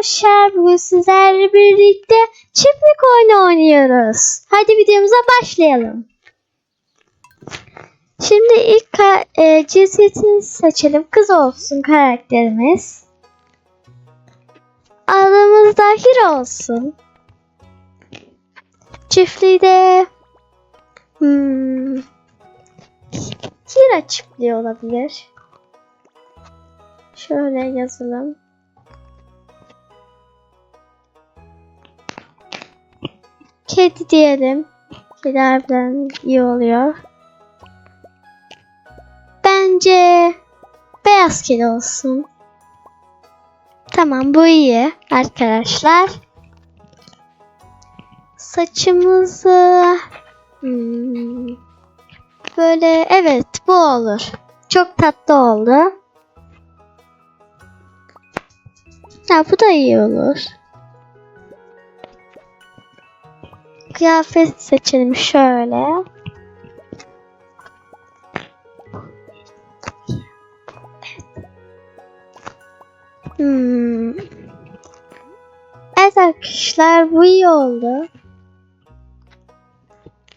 arkadaşlar bugün sizlerle birlikte çiftlik oyunu oynuyoruz. Hadi videomuza başlayalım. Şimdi ilk e, cinsiyetini seçelim. Kız olsun karakterimiz. Adımız da Hira olsun. Çiftliği de hmm, Hira çiftliği olabilir. Şöyle yazalım. Kedi diyelim. Kedi iyi oluyor. Bence beyaz kedi olsun. Tamam bu iyi arkadaşlar. Saçımızı hmm, böyle evet bu olur. Çok tatlı oldu. Ha bu da iyi olur. Kıyafet seçelim şöyle. Hmm. Evet arkadaşlar bu iyi oldu.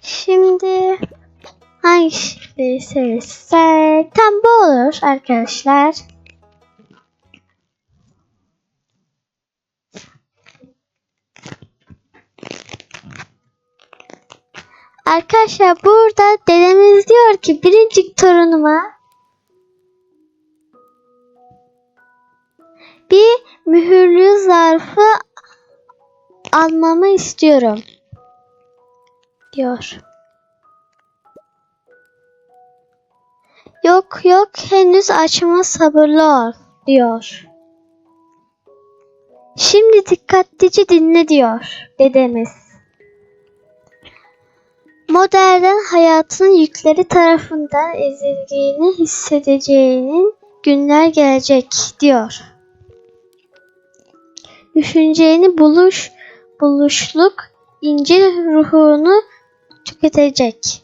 Şimdi hangisini seçsek? Tam bu olur arkadaşlar. Arkadaşlar burada dedemiz diyor ki biricik torunuma bir mühürlü zarfı almamı istiyorum diyor. Yok yok henüz açma sabırlı ol diyor. Şimdi dikkatlice dinle diyor dedemiz. Modern hayatın yükleri tarafından ezildiğini hissedeceğinin günler gelecek diyor. Düşüneceğini buluş, buluşluk ince ruhunu tüketecek.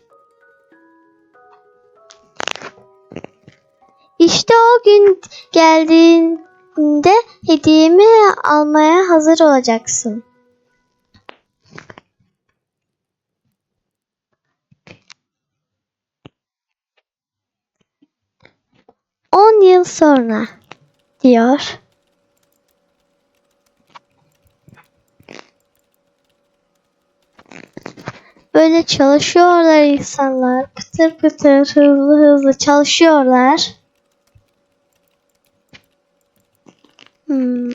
İşte o gün geldiğinde hediyemi almaya hazır olacaksın. On yıl sonra diyor. Böyle çalışıyorlar insanlar. Pıtır pıtır hızlı hızlı çalışıyorlar. Hmm.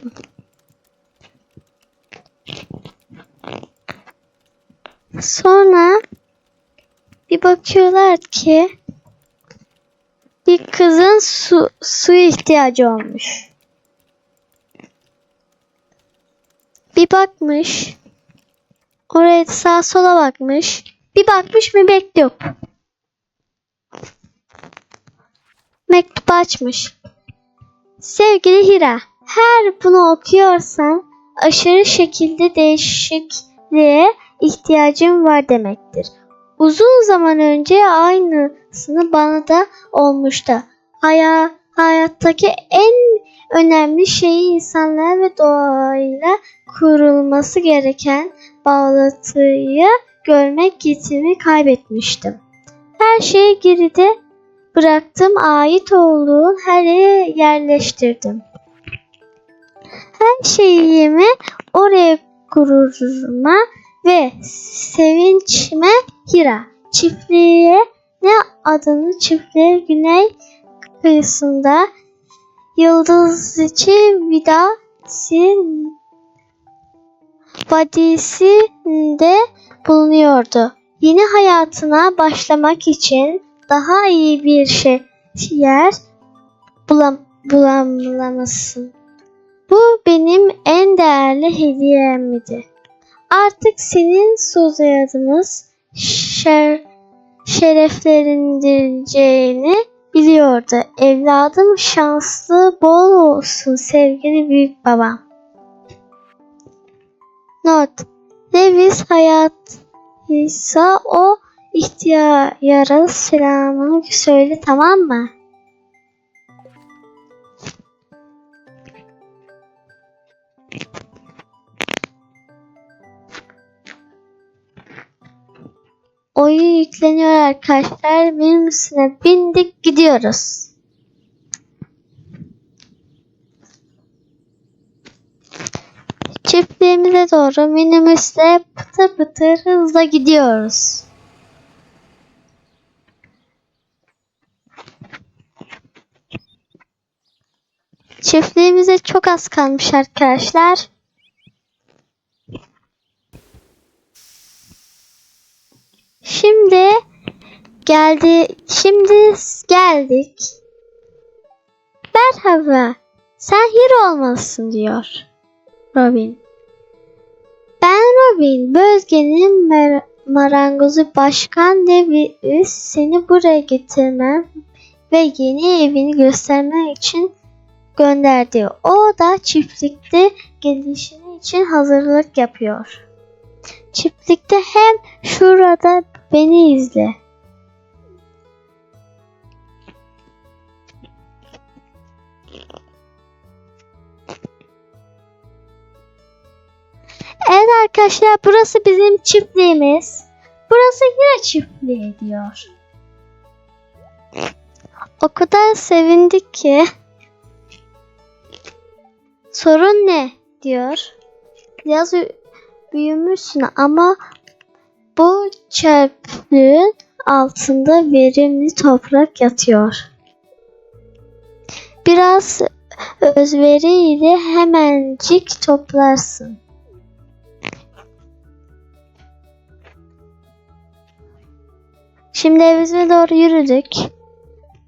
Sonra bir bakıyorlar ki kızın su, su ihtiyacı olmuş. Bir bakmış. Oraya sağa sola bakmış. Bir bakmış mı mektup. Mektup açmış. Sevgili Hira, her bunu okuyorsan aşırı şekilde değişikliğe ihtiyacım var demektir. Uzun zaman önce aynısını bana da olmuştu. Haya, hayattaki en önemli şeyi insanlar ve doğayla kurulması gereken bağlantıyı görmek yetimi kaybetmiştim. Her şeyi geride bıraktım, ait olduğum her yere yerleştirdim. Her şeyimi oraya gururuma ve sevinçime Hira çiftliğe ne adını çiftliğe güney kıyısında Yıldızcı Vidasi vadisinde bulunuyordu. Yeni hayatına başlamak için daha iyi bir şey yer bulam bulamamışsın. Bu benim en değerli hediyemdi. Artık senin soyadımız şer şereflendireceğini biliyordu. Evladım şanslı bol olsun sevgili büyük babam. Not. Lewis hayat ise o ihtiyara selamını söyle tamam mı? Oyun yükleniyor arkadaşlar. Benim üstüne bindik gidiyoruz. Çiftliğimize doğru minibüsle pıtır pıtır hızla gidiyoruz. Çiftliğimize çok az kalmış arkadaşlar. Şimdi geldi. Şimdi geldik. Merhaba. Sen hero olmalısın diyor. Robin. Ben Robin. Bölgenin mer- marangozu başkan Davis seni buraya getirmem ve yeni evini göstermek için gönderdi. O da çiftlikte gelişini için hazırlık yapıyor. Çiftlikte hem şurada beni izle. Evet arkadaşlar burası bizim çiftliğimiz. Burası yine çiftliği diyor. O kadar sevindik ki. Sorun ne diyor. Biraz büyümüşsün ama bu çöplüğün altında verimli toprak yatıyor. Biraz özveriyle hemencik toplarsın. Şimdi evimize doğru yürüdük.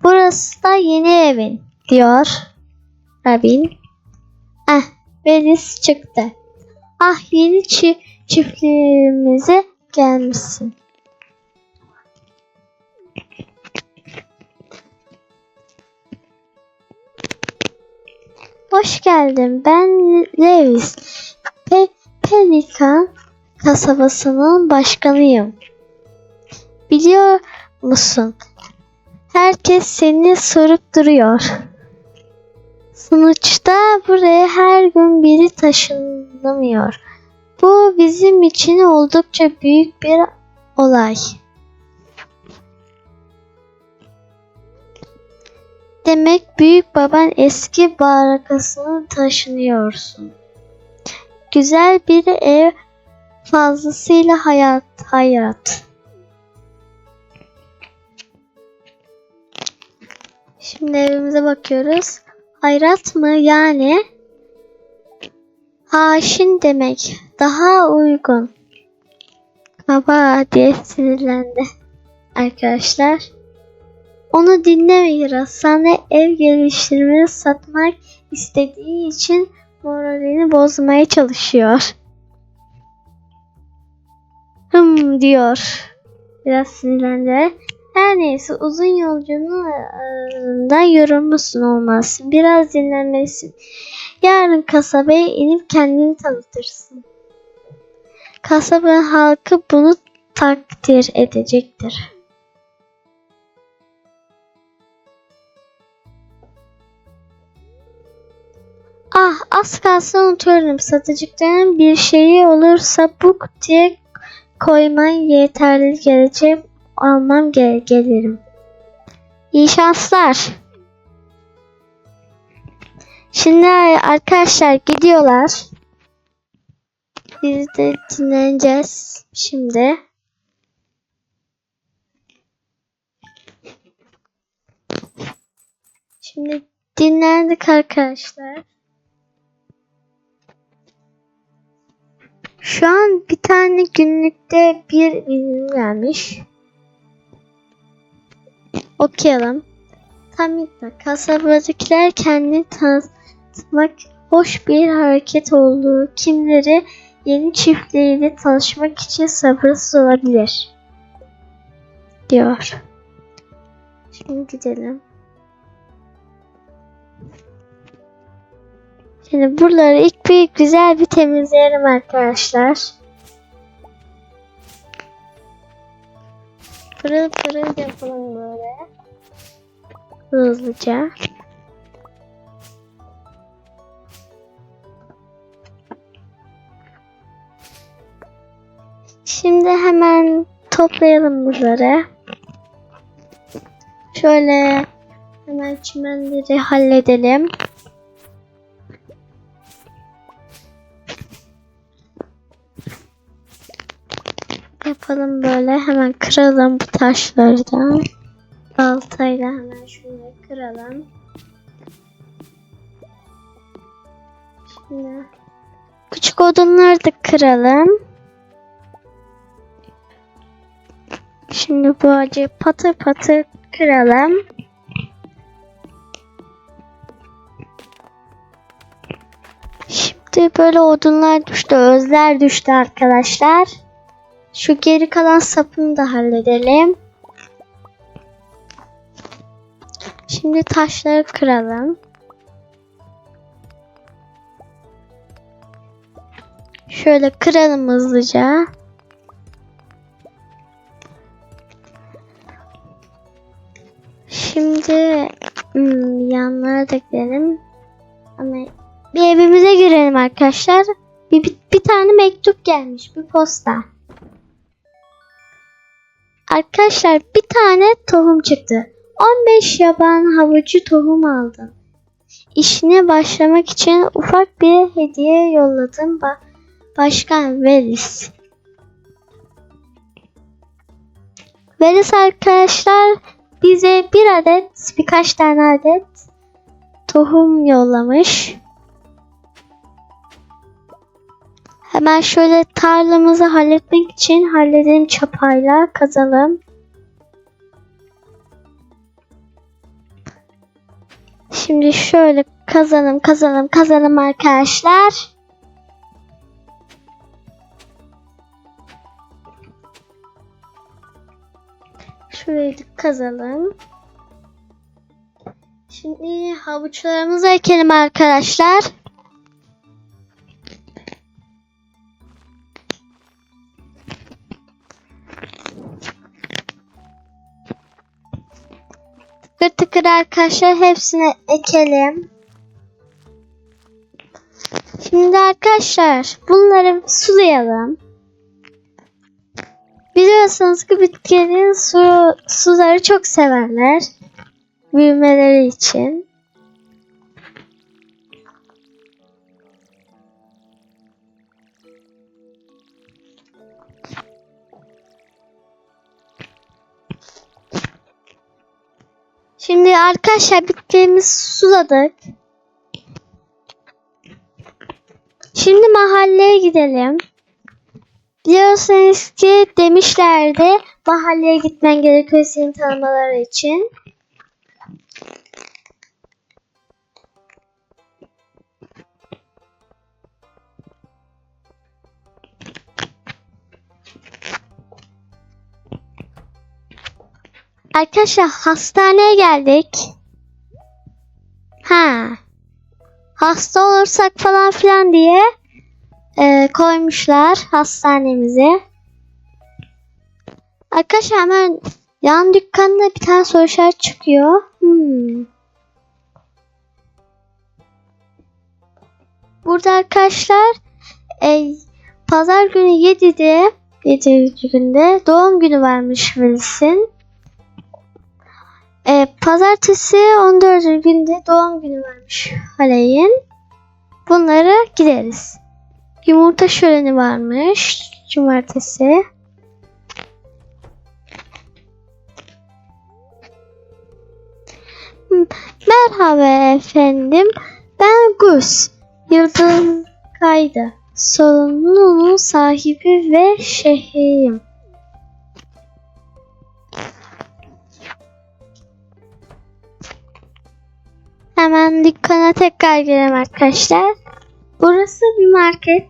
Burası da yeni evin diyor Rabin. Ah, Beliz çıktı. Ah yeni çi- çiftliğimize gelmişsin. Hoş geldin. Ben Lewis. Pe Pelikan kasabasının başkanıyım. Biliyor musun? Herkes seni sorup duruyor. Sonuçta buraya her gün biri taşınamıyor. Bu bizim için oldukça büyük bir olay. Demek büyük baban eski barakasını taşınıyorsun. Güzel bir ev fazlasıyla hayat hayat. Şimdi evimize bakıyoruz. Hayrat mı yani? Haşin demek. Daha uygun. Kaba diye sinirlendi. Arkadaşlar. Onu dinlemeyin. Sana ev geliştirmeni satmak istediği için moralini bozmaya çalışıyor. Hım diyor. Biraz sinirlendi. Her neyse uzun yolculuğun ardından yorulmuşsun olmazsın. Biraz dinlenmelisin. Yarın kasabaya inip kendini tanıtırsın. Kasaba halkı bunu takdir edecektir. Ah az kalsın unutuyorum. Satıcıkların bir şeyi olursa bu kutuya koyman yeterli gelecek almam gel gelirim. İyi şanslar. Şimdi arkadaşlar gidiyorlar. Biz de dinleneceğiz şimdi. Şimdi dinlendik arkadaşlar. Şu an bir tane günlükte bir bilgi gelmiş. Okuyalım. Tamitla kasabadakiler kendini tanıtmak hoş bir hareket olduğu kimleri yeni çiftleriyle tanışmak için sabırsız olabilir. Diyor. Şimdi gidelim. Şimdi buraları ilk bir güzel bir temizleyelim arkadaşlar. Pırıl pırıl yapalım böyle. Hızlıca. Şimdi hemen toplayalım bunları. Şöyle hemen çimenleri halledelim. Yapalım böyle. Hemen kıralım bu taşlardan. Baltayla hemen şunları kıralım. Şimdi küçük odunları da kıralım. Şimdi bu ağacı patır patır kıralım. Şimdi böyle odunlar düştü, özler düştü arkadaşlar. Şu geri kalan sapını da halledelim. Şimdi taşları kıralım. Şöyle kıralım hızlıca. Şimdi hmm, yanlara da gidelim. Ama bir evimize girelim arkadaşlar. Bir, bir, bir tane mektup gelmiş. Bir posta. Arkadaşlar bir tane tohum çıktı. 15 yaban havucu tohum aldım. İşine başlamak için ufak bir hediye yolladım. Ba- Başkan Velis. Velis arkadaşlar bize bir adet, birkaç tane adet tohum yollamış. Hemen şöyle tarlamızı halletmek için halledelim çapayla kazalım. Şimdi şöyle kazalım kazalım kazalım arkadaşlar. Şurayı kazalım. Şimdi havuçlarımızı ekelim arkadaşlar. Tıkır tıkır arkadaşlar hepsini ekelim. Şimdi arkadaşlar bunları sulayalım. Biliyorsunuz ki bitkilerin su, suları çok severler. Büyümeleri için. Şimdi arkadaşlar bitkilerimizi suladık. Şimdi mahalleye gidelim. Biliyorsunuz ki demişlerdi mahalleye gitmen gerekiyor seni tanımaları için. Arkadaşlar hastaneye geldik. Ha. Hasta olursak falan filan diye e, koymuşlar hastanemize. Arkadaşlar hemen yan dükkanda bir tane soru işareti çıkıyor. Hmm. Burada arkadaşlar e, pazar günü 7'de 7. günde doğum günü varmış Wilson. E, pazartesi 14. günde doğum günü varmış Haley'in. Bunlara gideriz. Yumurta şöleni varmış. Cumartesi. Hmm, Merhaba efendim. Ben Gus. Yıldız Kaydı. Sorumluluğun sahibi ve şehriyim. Hemen dükkana tekrar girelim arkadaşlar. Burası bir market.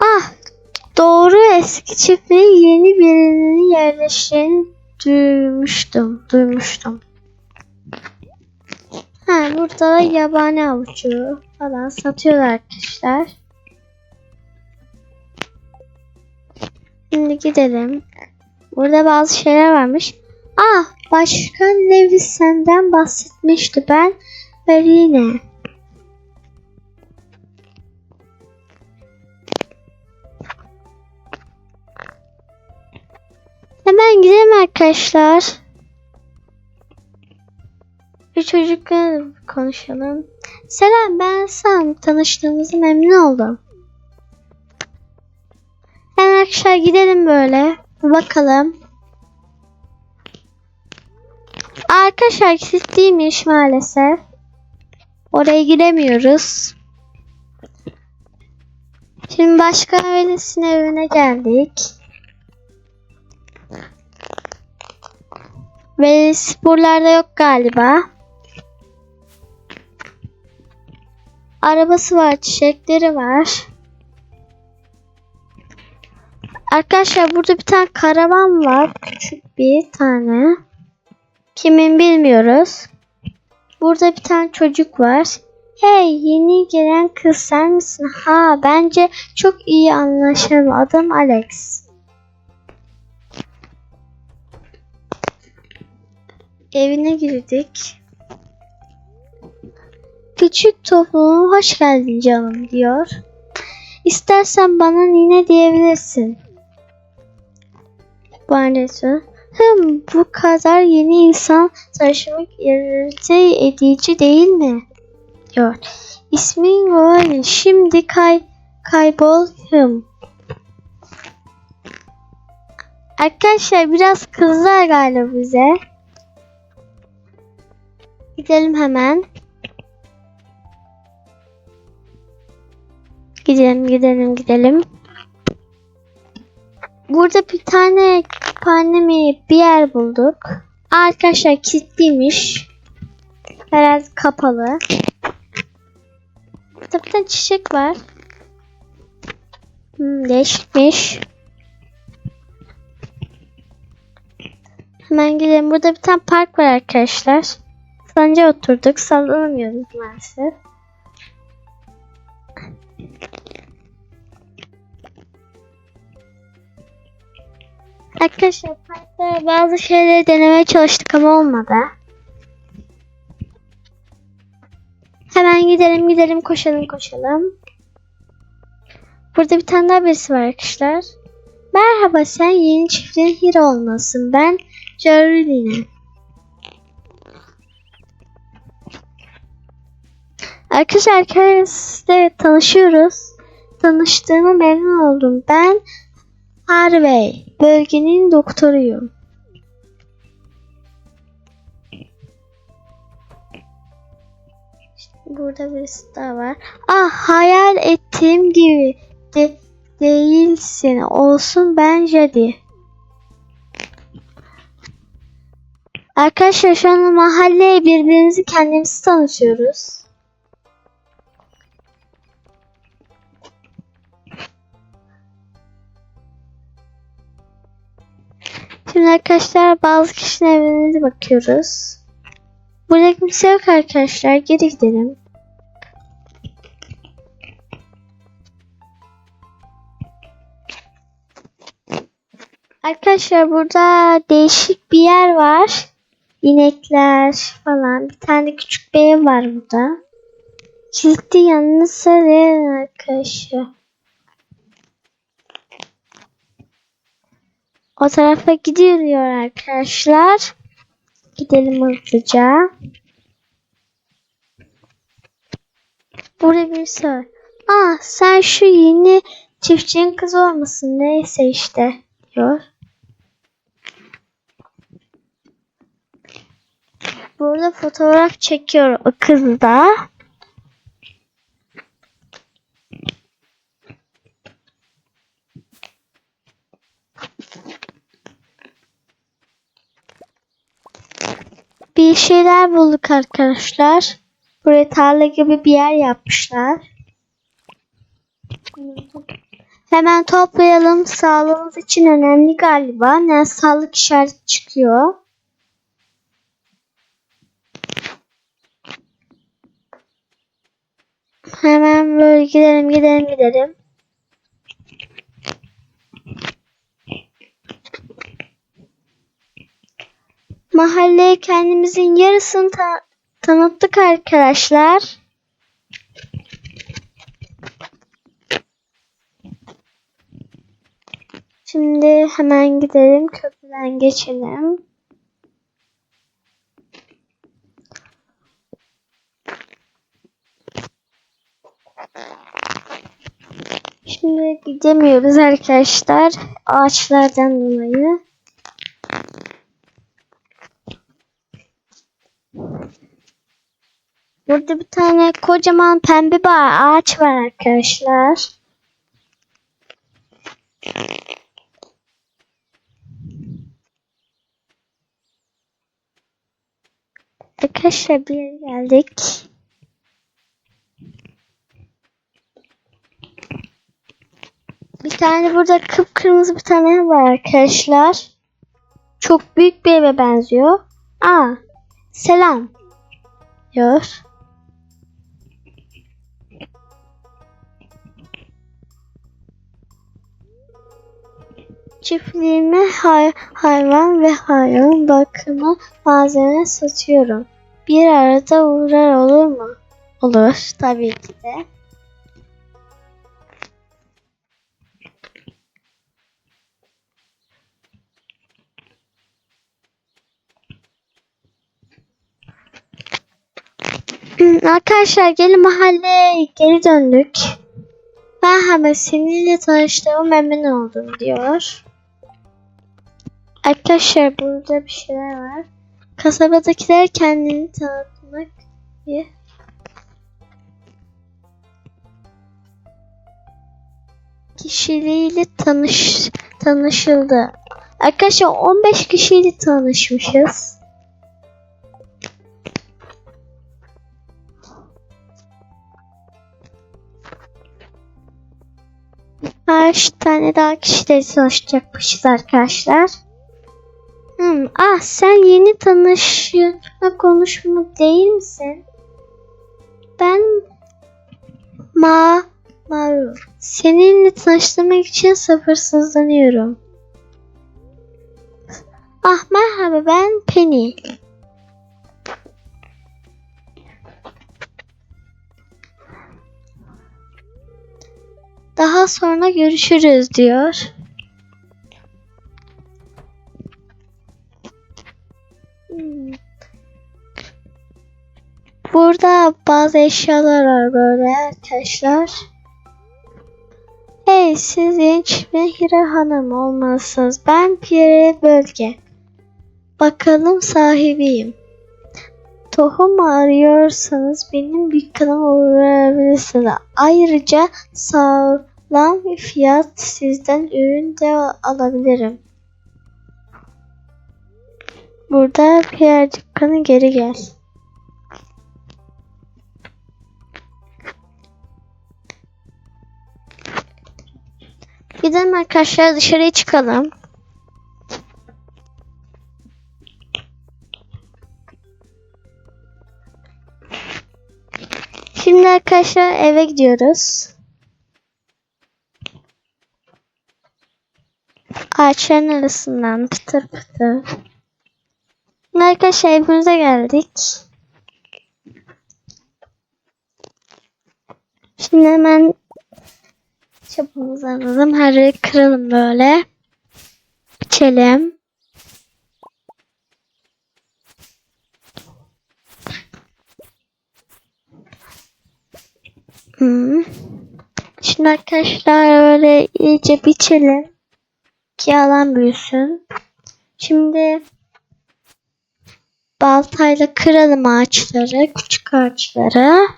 Ah doğru eski çiftliğe yeni birinin yerleştiğini duymuştum. Duymuştum. Ha burada da yabani avucu falan satıyorlar arkadaşlar. Şimdi gidelim. Burada bazı şeyler varmış. Ah Başkan Lewis senden bahsetmişti ben yine. Hemen gidelim arkadaşlar. Bir çocukla konuşalım. Selam ben Sam. Tanıştığımıza memnun oldum. Hemen arkadaşlar gidelim böyle. Bakalım. Arkadaşlar kilitliymiş maalesef. Oraya giremiyoruz. Şimdi başka ailesinin evine geldik. Ve buralarda yok galiba. Arabası var, çiçekleri var. Arkadaşlar burada bir tane karavan var. Küçük bir tane. Kimin bilmiyoruz. Burada bir tane çocuk var. Hey yeni gelen kız sen misin? Ha bence çok iyi anlaşalım. Adım Alex. Evine girdik. Küçük topluma hoş geldin canım diyor. İstersen bana nine diyebilirsin. Bahanesi. Hım bu kadar yeni insan taşımak irite edici değil mi? Diyor. İsmin Goali. Şimdi kay kaybol hım. Arkadaşlar biraz kızlar galiba bize. Gidelim hemen. Gidelim gidelim gidelim. Burada bir tane kütüphane mi bir yer bulduk. Arkadaşlar kilitliymiş. Herhalde kapalı. Tane çiçek var. Hmm, değişikmiş. Hemen gidelim. Burada bir tane park var arkadaşlar. Sanca oturduk. Sallanamıyoruz maalesef. Arkadaşlar parkta bazı şeyleri denemeye çalıştık ama olmadı. Hemen gidelim gidelim koşalım koşalım. Burada bir tane daha birisi var arkadaşlar. Merhaba sen yeni çiftliğin hero olmasın. Ben Caroline. Arkadaşlar herkesle tanışıyoruz. Tanıştığıma memnun oldum. Ben Harvey. Bölgenin doktoruyum. İşte burada birisi daha var. Ah hayal ettiğim gibi de değilsin. Olsun ben Jadi. Arkadaşlar şu an mahalleye birbirimizi kendimizi tanıtıyoruz. Şimdi arkadaşlar bazı kişinin evine bakıyoruz. Burada kimse yok arkadaşlar. Geri gidelim. Arkadaşlar burada değişik bir yer var. İnekler falan. Bir tane küçük bir ev var burada. Kilitli yanını sarı arkadaşlar. O tarafa gidiyor arkadaşlar. Gidelim hızlıca. Burada bir soru. Ah sen şu yeni çiftçinin kızı olmasın neyse işte diyor. Burada fotoğraf çekiyor o kız da. Şeyler bulduk arkadaşlar. Buraya tarla gibi bir yer yapmışlar. Hemen toplayalım. Sağlığımız için önemli galiba. Ne sağlık işareti çıkıyor. Hemen böyle gidelim gidelim gidelim. Mahalleye kendimizin yarısını ta- tanıttık arkadaşlar. Şimdi hemen gidelim köprüden geçelim. Şimdi gidemiyoruz arkadaşlar ağaçlardan dolayı. Burada bir tane kocaman pembe bir ağaç var arkadaşlar. Arkadaşlar bir yere geldik. Bir tane burada kıpkırmızı bir tane var arkadaşlar. Çok büyük bir eve benziyor. Aa, selam. Diyor. Çiftliğime hay- hayvan ve hayvan bakımı malzeme satıyorum. Bir arada uğrar olur mu? Olur tabii ki de. Hmm, Arkadaşlar gelin mahalleye geri döndük. Hemen seninle tanıştığıma memnun oldum diyor. Arkadaşlar burada bir şeyler var. Kasabadakiler kendini tanıtmak diye. Kişiliğiyle tanış tanışıldı. Arkadaşlar 15 kişiyle tanışmışız. Kaç tane daha kişiyle tanışacakmışız arkadaşlar. Hmm, ah sen yeni tanışma konuşma değil misin? Ben Ma Maru. Seninle tanıştırmak için sabırsızlanıyorum. Ah merhaba ben Penny. Daha sonra görüşürüz diyor. Burada bazı eşyalar var böyle arkadaşlar. Hey siz genç ve Hira Hanım olmalısınız. Ben Pierre Bölge. Bakalım sahibiyim. Tohum arıyorsanız benim dükkanıma uğrayabilirsiniz. Ayrıca sağlam fiyat sizden ürün de alabilirim. Burada Pierre dükkanı geri gel. Gidelim arkadaşlar dışarıya çıkalım. Şimdi arkadaşlar eve gidiyoruz. Ağaçların arasından pıtır pıtır. Şimdi arkadaşlar evimize geldik. Şimdi hemen çapımızı alalım. Her yeri kıralım böyle. Biçelim. Hmm. Şimdi arkadaşlar böyle iyice biçelim. Ki alan büyüsün. Şimdi baltayla kıralım ağaçları, küçük ağaçları.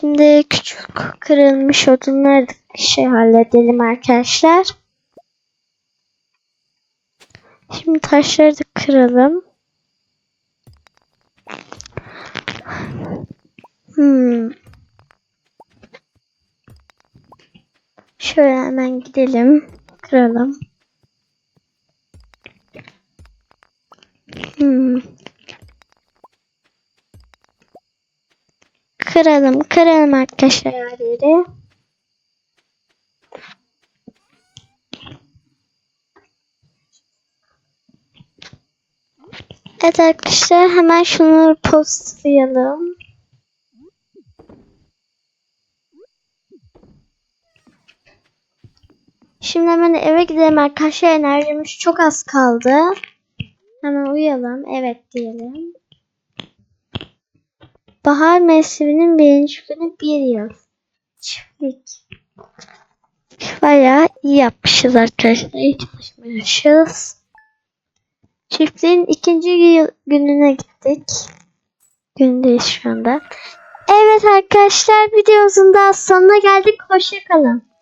Şimdi küçük kırılmış odunları şey halledelim arkadaşlar. Şimdi taşları da kıralım. Hmm. Şöyle hemen gidelim. Kıralım. Hmm. Kıralım, kıralım arkadaşlar her yeri. Evet arkadaşlar hemen şunu postlayalım. Şimdi hemen eve gidelim arkadaşlar. Enerjimiz çok az kaldı. Hemen uyuyalım. Evet diyelim. Bahar mevsiminin birinci günü bir yıl. Çiftlik. Bayağı iyi yapmışız arkadaşlar. İyi çalışmışız. Çiftliğin ikinci yıl gününe gittik. Gündeyiz şu anda. Evet arkadaşlar videomuzun daha sonuna geldik. Hoşçakalın.